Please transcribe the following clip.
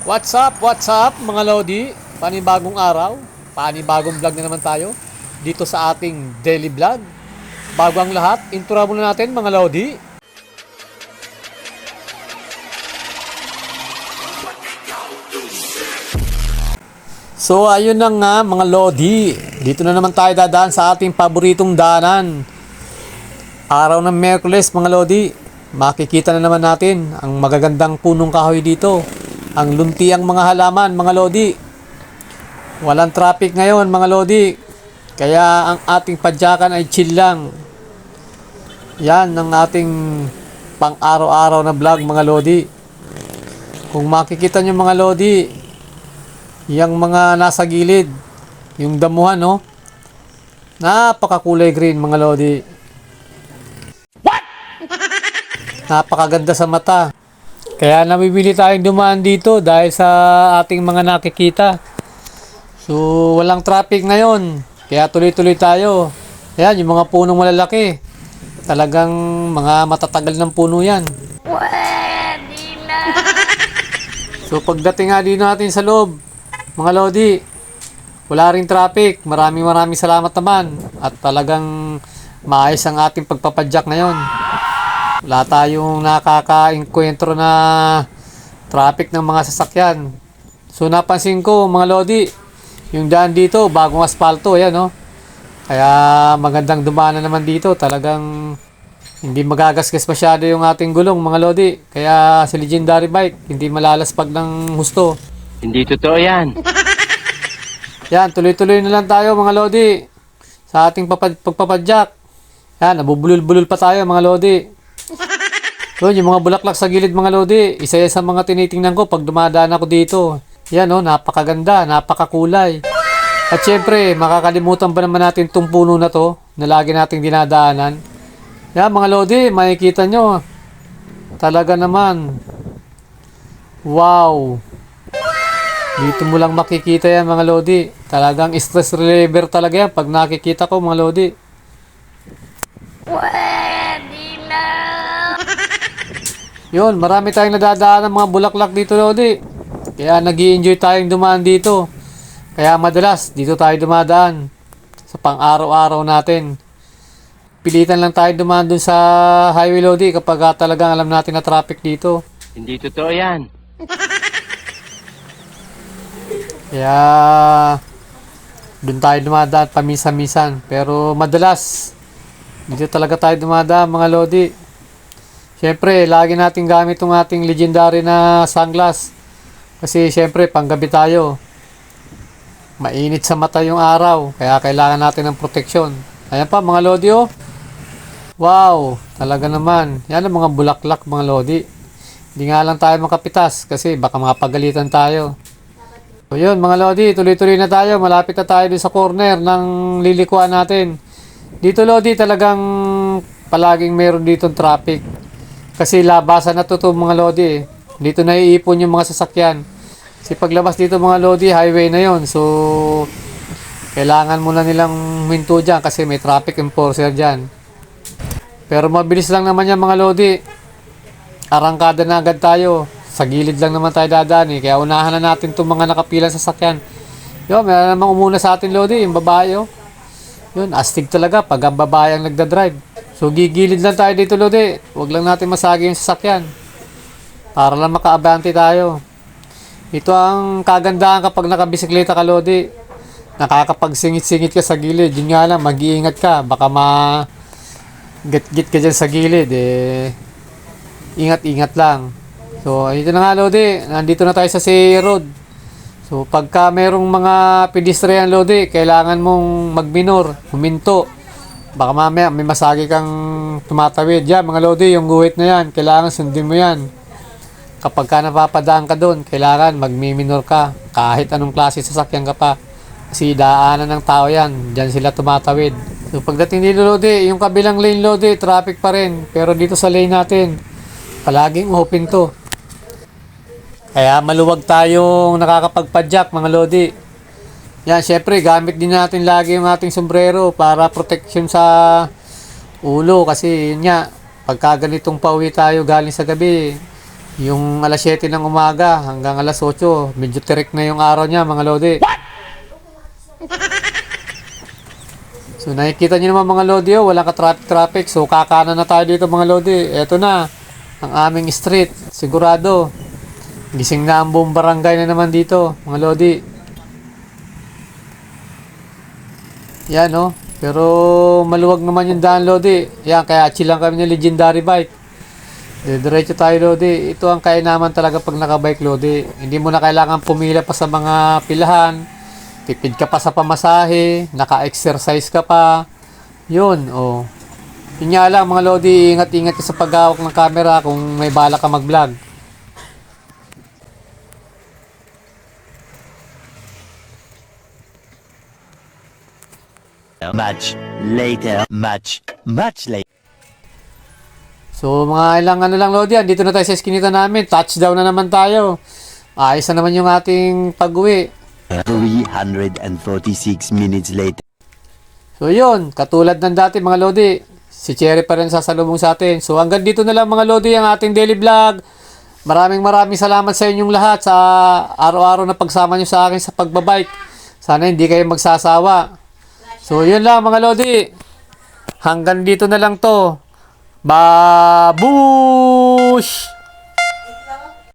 What's up? What's up mga Lodi? Panibagong araw, panibagong vlog na naman tayo dito sa ating daily vlog. Bago ang lahat, intura muna natin mga Lodi. So ayun na nga mga Lodi, dito na naman tayo dadaan sa ating paboritong daanan. Araw ng Merkules mga Lodi, makikita na naman natin ang magagandang punong kahoy dito. Ang luntiang mga halaman mga Lodi. Walang traffic ngayon mga Lodi. Kaya ang ating padyakan ay chill lang. Yan ang ating pang araw-araw na vlog mga Lodi. Kung makikita nyo mga Lodi, yung mga nasa gilid, yung damuhan no, napakakulay green mga Lodi. Napakaganda sa mata. Kaya namimili tayong dumaan dito dahil sa ating mga nakikita. So, walang traffic ngayon. Kaya tuloy-tuloy tayo. Ayan, yung mga punong malalaki. Talagang mga matatagal ng puno yan. Pwede na. So, pagdating nga dito natin sa loob, mga Lodi, wala ring traffic. Maraming maraming salamat naman. At talagang maayos ang ating pagpapadyak ngayon. Wala tayong nakaka-enkwentro na traffic ng mga sasakyan. So napansin ko mga Lodi, yung daan dito, bagong asfalto, ayan no. Kaya magandang dumana naman dito. Talagang hindi magagasgas masyado yung ating gulong mga Lodi. Kaya si Legendary Bike, hindi malalaspag ng husto. Hindi totoo yan. Yan, tuloy-tuloy na lang tayo mga Lodi. Sa ating papad pagpapadyak. Yan, nabubulol-bulol pa tayo mga Lodi. Yun, yung mga bulaklak sa gilid mga Lodi. Isa yan sa mga tinitingnan ko pag dumadaan ako dito. Yan oh, napakaganda, napakakulay. At syempre, makakalimutan ba naman natin itong puno na to na lagi nating dinadaanan. Yan mga Lodi, makikita nyo. Talaga naman. Wow. Dito mo lang makikita yan mga Lodi. Talagang stress reliever talaga yan pag nakikita ko mga Lodi. Pwede Yun, marami tayong nadadaan ng mga bulaklak dito Lodi. Kaya nag enjoy tayong dumaan dito. Kaya madalas dito tayo dumadaan sa pang-araw-araw natin. Pilitan lang tayo dumaan dun sa highway Lodi kapag ah, talagang alam natin na traffic dito. Hindi totoo yan. Kaya doon tayo dumadaan paminsan-minsan. Pero madalas dito talaga tayo dumadaan mga Lodi. Siyempre, lagi natin gamit itong ating legendary na sunglass. Kasi siyempre, panggabi tayo. Mainit sa mata yung araw. Kaya kailangan natin ng proteksyon. Ayan pa mga Lodi oh. Wow, talaga naman. Yan ang mga bulaklak mga Lodi. Hindi nga lang tayo makapitas kasi baka mapagalitan tayo. So yun mga Lodi, tuloy-tuloy na tayo. Malapit na tayo sa corner ng lilikuan natin. Dito Lodi talagang palaging meron dito traffic. Kasi labasan na to, to mga Lodi eh. Dito na iipon yung mga sasakyan. Kasi paglabas dito mga Lodi, highway na yon So, kailangan muna nilang minto dyan kasi may traffic enforcer dyan. Pero mabilis lang naman yan mga Lodi. Arangkada na agad tayo. Sa gilid lang naman tayo dadaan eh. Kaya unahan na natin itong mga nakapilang sasakyan. Yo, meron namang umuna sa atin Lodi, yung babae oh. Yun, astig talaga pag ang babae ang nagda-drive. So gigilid lang tayo dito Lodi. Huwag lang natin masagi yung sasakyan. Para lang makaabante tayo. Ito ang kagandahan kapag nakabisikleta ka Lodi. Nakakapagsingit-singit ka sa gilid. Yun nga lang, mag-iingat ka. Baka ma git-git ka dyan sa gilid eh ingat-ingat lang. So, ito na nga Lodi, nandito na tayo sa CA Road. So, pagka merong mga pedestrian Lodi, kailangan mong magminor, huminto. Baka mamaya may masagi kang tumatawid. Yan, mga Lodi, yung guhit na yan, kailangan sundin mo yan. Kapag ka napapadaan ka doon, kailangan magmiminor ka. Kahit anong klase sasakyan ka pa. Kasi daanan ng tao yan. Diyan sila tumatawid. So pagdating dito Lodi, yung kabilang lane Lodi, traffic pa rin. Pero dito sa lane natin, palaging open to. Kaya maluwag tayong nakakapagpadyak mga Lodi. Yan, syempre, gamit din natin lagi yung ating sombrero para protection sa ulo. Kasi yun nga, pagka ganitong pauwi tayo galing sa gabi, Yung alas 7 ng umaga hanggang alas 8, medyo tirik na yung araw niya mga lodi. So nakikita niyo naman mga lodi, oh, walang ka-traffic traffic. So kakanan na tayo dito mga lodi. Eto na ang aming street. Sigurado. Gising na ang buong barangay na naman dito, mga lodi. Yan oh. Pero maluwag naman yung daan lodi. Yan, kaya chill lang kami ng legendary bike. Diretso tayo lodi. Ito ang kainaman talaga pag nakabike lodi. Hindi mo na kailangan pumila pa sa mga pilahan. Tipid ka pa sa pamasahe. Naka-exercise ka pa. Yun, oh. Yun lang mga lodi, ingat-ingat ka sa paghawak ng camera kung may bala ka mag-vlog. Much later, much, much later. So mga ilang ano lang Lodi, dito na tayo sa eskinita namin. Touchdown na naman tayo. Ayos na naman yung ating pag-uwi. 346 minutes later. So yun, katulad ng dati mga Lodi, si Cherry pa rin sasalubong sa atin. So hanggang dito na lang mga Lodi ang ating daily vlog. Maraming maraming salamat sa inyong lahat sa araw-araw na pagsama nyo sa akin sa pagbabike. Sana hindi kayo magsasawa. So yun lang mga Lodi. Hanggang dito na lang to. Babush!